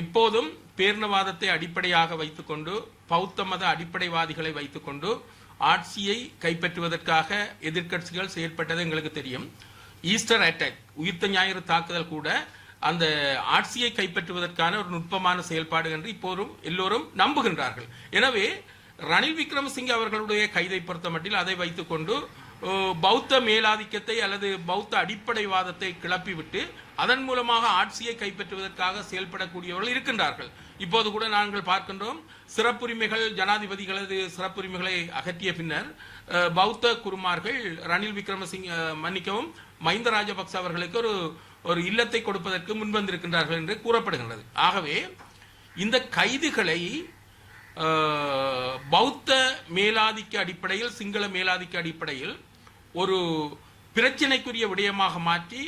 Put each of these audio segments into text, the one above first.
எப்போதும் பேரினவாதத்தை அடிப்படையாக வைத்துக்கொண்டு பௌத்த மத அடிப்படைவாதிகளை வைத்துக்கொண்டு ஆட்சியை கைப்பற்றுவதற்காக எதிர்க்கட்சிகள் செயற்பட்டது எங்களுக்கு தெரியும். ஈஸ்டர் அட்டாக் உயிர்த்த ஞாயிறு தாக்குதல் கூட அந்த ஆட்சியை கைப்பற்றுவதற்கான ஒரு நுட்பமான செயல்பாடு என்று இப்போதும் எல்லோரும் நம்புகின்றார்கள். எனவே ரணில் விக்ரமசிங்கே அவர்களுடைய கைதை பொறுத்த மட்டில் அதை வைத்துக்கொண்டு பௌத்த மேலாதிக்கத்தை அல்லது பௌத்த அடிப்படைவாதத்தை கிளப்பிவிட்டு அதன் மூலமாக ஆட்சியை கைப்பற்றுவதற்காக செயல்படக்கூடியவர்கள் இருக்கின்றார்கள். இப்போது கூட நாங்கள் பார்க்கின்றோம் சிறப்புரிமைகள் ஜனாதிபதிகளது சிறப்புரிமைகளை அகற்றிய பின்னர் பௌத்த குருமார்கள் ரணில் விக்ரமசிங்க மன்னிக்கவும் மஹிந்த ராஜபக்ச அவர்களுக்கு ஒரு ஒரு இல்லத்தை கொடுப்பதற்கு முன்வந்திருக்கின்றார்கள் என்று கூறப்படுகின்றது. ஆகவே இந்த கைதுகளை பௌத்த மேலாதிக்க அடிப்படையில் சிங்கள மேலாதிக்க அடிப்படையில் ஒரு பிரச்சினைக்குரிய விடயமாக மாற்றி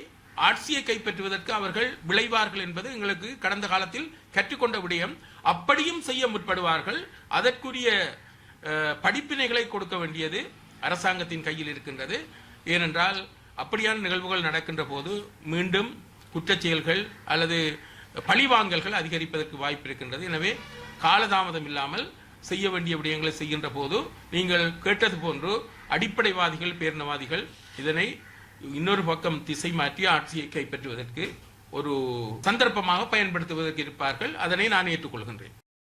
ஆட்சியை கைப்பற்றுவதற்கு அவர்கள் விளைவார்கள் என்பது எங்களுக்கு கடந்த காலத்தில் கற்றுக்கொண்ட விடயம். அப்படியும் செய்ய முற்படுவார்கள். அதற்குரிய படிப்பினைகளை கொடுக்க வேண்டியது அரசாங்கத்தின் கையில் இருக்கின்றது. ஏனென்றால் அப்படியான நிகழ்வுகள் நடக்கின்ற போது மீண்டும் குற்றச்செயல்கள் அல்லது பழிவாங்கல்கள் அதிகரிப்பதற்கு வாய்ப்பு இருக்கின்றது. எனவே காலதாமதம் இல்லாமல் செய்ய வேண்டிய விடயங்களை செய்கின்ற போது நீங்கள் கேட்டது போன்று அடிப்படைவாதிகள் பேரினவாதிகள் இதனை இன்னொரு பக்கம் திசை மாற்றி ஆட்சியை கைப்பற்றுவதற்கு ஒரு சந்தர்ப்பமாக பயன்படுத்துவதற்கு இருப்பார்கள். அதனை நான் ஏற்றுக்கொள்கின்றேன்.